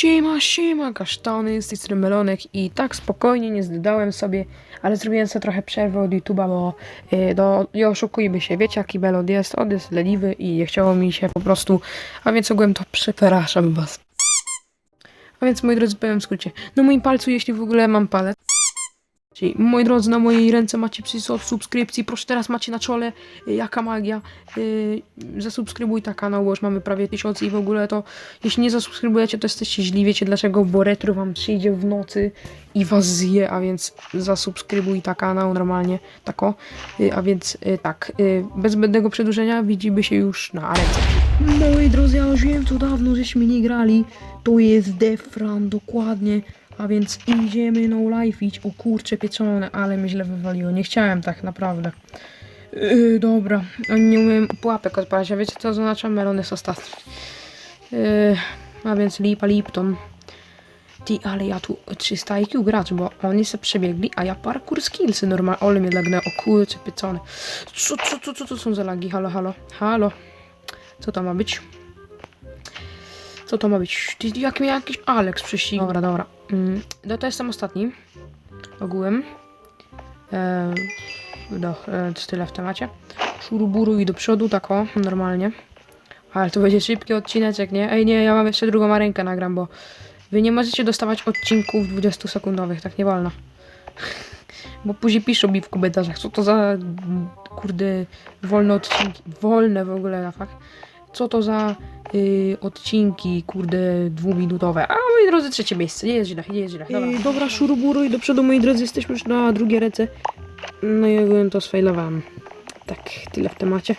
Siema, siema, kasztany, z tej strony Melonek i tak spokojnie nie zdałem sobie, ale zrobiłem sobie trochę przerwę od YouTube'a, bo yy, no, nie oszukujmy się, wiecie jaki Melon jest, on jest leniwy i nie chciało mi się po prostu, a więc ogółem to przepraszam was. A więc moi drodzy, powiem w skrócie, na moim palcu, jeśli w ogóle mam palec, Czyli, moi drodzy, na mojej ręce macie przycisk od subskrypcji. Proszę, teraz macie na czole y, jaka magia. Y, zasubskrybuj ta kanał, bo już mamy prawie tysiąc i w ogóle to, jeśli nie zasubskrybujecie, to jesteście źli. Wiecie dlaczego? Bo retro wam przyjdzie w nocy i was zje, a więc zasubskrybuj ta kanał normalnie, tako. Y, a więc tak, bez zbędnego przedłużenia widzimy się już na arence. Moi drodzy, ja już wiem, co dawno żeśmy nie grali. To jest Defran, dokładnie. A więc idziemy no life iść. O kurcze pieczone, ale mnie źle wywaliło. Nie chciałem tak naprawdę. Yy, dobra, oni nie umiem pułapek odpalać. A wiecie co oznacza? Melon jest ostatni. Yy, a więc lipa Lipton. Ty, ale ja tu 300 IQ gracz, bo oni se przebiegli, a ja parkour skillsy normalnie. Ole mnie lagnę, o kurcze pieczone. Co, co, co, co to są za lagi? Halo, halo, halo. Co to ma być? Co to ma być? Jak mnie jakiś Alex prześcigł. Dobra, dobra. Mm, no to jestem ostatni. Ogółem. E, no, e, tyle w temacie. Szuruburu i do przodu, tak o, normalnie. Ale to będzie szybki odcineczek, nie? Ej, nie, ja mam jeszcze drugą rękę nagram, bo wy nie możecie dostawać odcinków 20-sekundowych, tak nie wolno. Bo później piszą mi w komentarzach, co to za kurde wolne odcinki, wolne w ogóle na fakt. Co to za y, odcinki, kurde, dwuminutowe. A moi drodzy, trzecie miejsce, nie jest źle, nie jest źle. Dobra, yy, dobra szuruburu i do przodu, moi drodzy, jesteśmy już na drugie ręce. No i ogólnie to sfailowałem. Tak, tyle w temacie.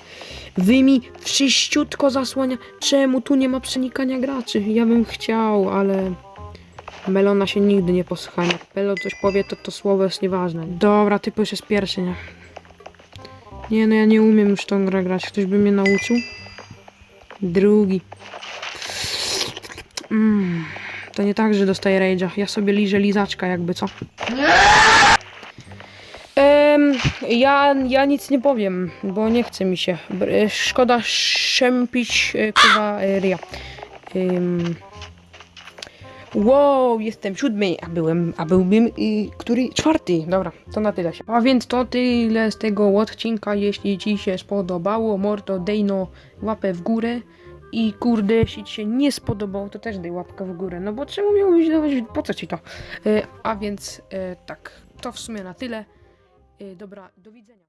Wy mi wszyściutko zasłania. Czemu tu nie ma przenikania graczy? Ja bym chciał, ale... Melona się nigdy nie posłucha. Jak Melo coś powie, to to słowo jest nieważne. Dobra, typ już jest pierwszy, nie? Nie, no ja nie umiem już tą grę grać. Ktoś by mnie nauczył? Drugi. Mm, to nie tak, że dostaję rage'a. Ja sobie liżę lizaczka jakby, co? Em, ja, ja nic nie powiem, bo nie chce mi się. Szkoda szczępić e, kurwa e, ryja. Em, Wow, jestem siódmy, a byłem, a byłbym y, który czwarty. Dobra, to na tyle się. A więc to tyle z tego odcinka. Jeśli Ci się spodobało, mordo, dej no łapę w górę. I kurde, jeśli Ci się nie spodobało, to też daj łapkę w górę. No bo czemu miałbyś dawać, po co Ci to? Y, a więc y, tak, to w sumie na tyle. Y, dobra, do widzenia.